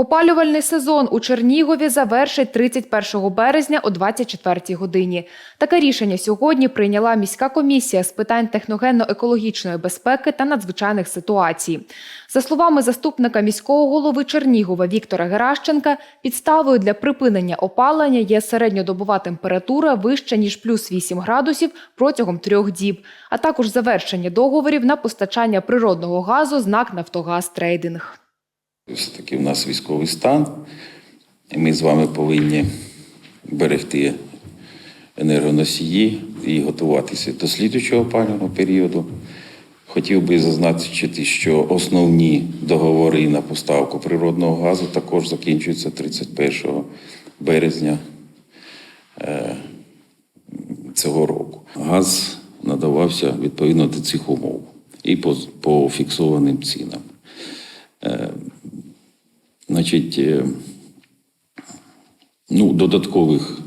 Опалювальний сезон у Чернігові завершить 31 березня о 24 годині. Таке рішення сьогодні прийняла міська комісія з питань техногенно-екологічної безпеки та надзвичайних ситуацій. За словами заступника міського голови Чернігова Віктора Геращенка, підставою для припинення опалення є середньодобова температура вища ніж плюс 8 градусів протягом трьох діб, а також завершення договорів на постачання природного газу з НАК «Нафтогаз Трейдинг». Все-таки в нас військовий стан, і ми з вами повинні берегти енергоносії і готуватися до слідучого опалювального періоду. Хотів би зазначити, що основні договори на поставку природного газу також закінчуються 31 березня е, цього року. Газ надавався відповідно до цих умов і по, по фіксованим цінам. Значить, е, ну, додаткових,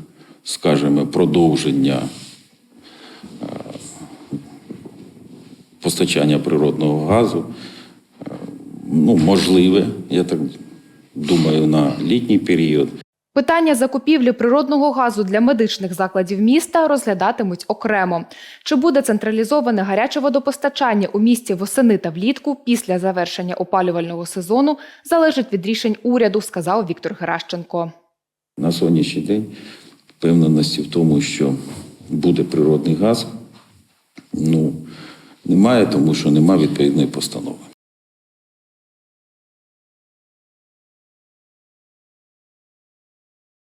скажімо, продовження е, постачання природного газу, е, ну, можливе, я так думаю, на літній період. Питання закупівлі природного газу для медичних закладів міста розглядатимуть окремо. Чи буде централізоване гаряче водопостачання у місті восени та влітку після завершення опалювального сезону залежить від рішень уряду, сказав Віктор Геращенко. На сьогоднішній день впевненості в тому, що буде природний газ, ну, немає, тому що немає відповідної постанови.